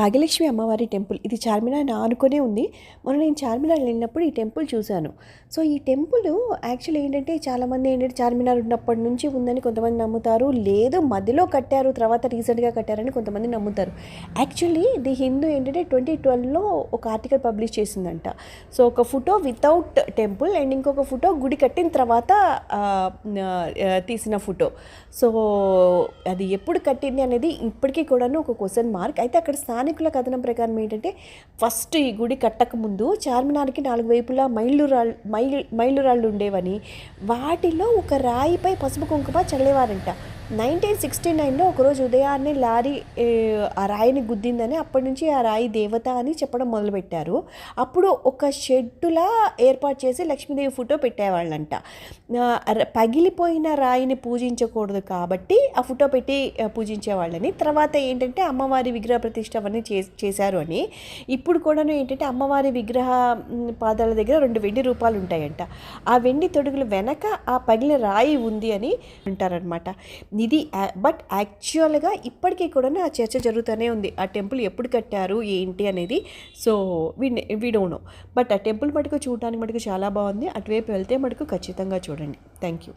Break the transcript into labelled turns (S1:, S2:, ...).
S1: భాగ్యలక్ష్మి అమ్మవారి టెంపుల్. ఇది చార్మినార్ ఆనుకొనే ఉంది. మొన్న నేను చార్మినార్ వెళ్ళినప్పుడు ఈ టెంపుల్ చూశాను. సో ఈ టెంపుల్ యాక్చువల్లీ ఏంటంటే చాలామంది ఏంటంటే చార్మినార్ ఉన్నప్పటి నుంచి ఉందని కొంతమంది నమ్ముతారు. లేదు మధ్యలో కట్టారు తర్వాత రీసెంట్గా కట్టారని కొంతమంది నమ్ముతారు. యాక్చువల్లీ ది హిందూ ఏంటంటే ట్వంటీ ట్వెల్వ్లో ఒక ఆర్టికల్ పబ్లిష్ చేసిందంట. సో ఒక ఫోటో వితౌట్ టెంపుల్ అండ్ ఇంకొక ఫోటో గుడి కట్టిన తర్వాత తీసిన ఫోటో. సో అది ఎప్పుడు కట్టింది అనేది ఇప్పటికీ కూడాను ఒక క్వశ్చన్ మార్క్. అయితే అక్కడ స్థానికుల కథనం ప్రకారం ఏంటంటే ఫస్ట్ ఈ గుడి కట్టకముందు చార్మినార్కి నాలుగు వైపులా మైళ్ళు రాళ్ళు మైలు రాళ్ళు ఉండేవని వాటిలో ఒక రాయిపై పసుపు కుంకుమ చల్లేవారంట. నైన్టీన్ సిక్స్టీ నైన్లో ఒకరోజు ఉదయాన్నే లారీ ఆ రాయిని గుద్దిందని అప్పటి నుంచి ఆ రాయి దేవత అని చెప్పడం మొదలుపెట్టారు. అప్పుడు ఒక షెడ్డులా ఏర్పాటు చేసి లక్ష్మీదేవి ఫోటో పెట్టేవాళ్ళంట. పగిలిపోయిన రాయిని పూజించకూడదు కాబట్టి ఆ ఫోటో పెట్టి పూజించేవాళ్ళని. తర్వాత ఏంటంటే అమ్మవారి విగ్రహ ప్రతిష్ట అవన్నీ చే- చేశారు అని. ఇప్పుడు కూడాను ఏంటంటే అమ్మవారి విగ్రహ పాదాల దగ్గర రెండు వెండి రూపాలు ఉంటాయంట. ఆ వెండి తొడుగులు వెనక ఆ పగిలిన రాయి ఉంది అని అంటారనమాట ఇది బట్ యాక్చువల్గా ఇప్పటికీ కూడా ఆ చర్చ జరుగుతూనే ఉంది. ఆ టెంపుల్ ఎప్పుడు కట్టారు ఏంటి అనేది. So we we don't know. But ఆ టెంపుల్ మటుకు చూడడానికి మటుకు చాలా బాగుంది. అటువైపు వెళ్తే మటుకు ఖచ్చితంగా చూడండి. Thank you.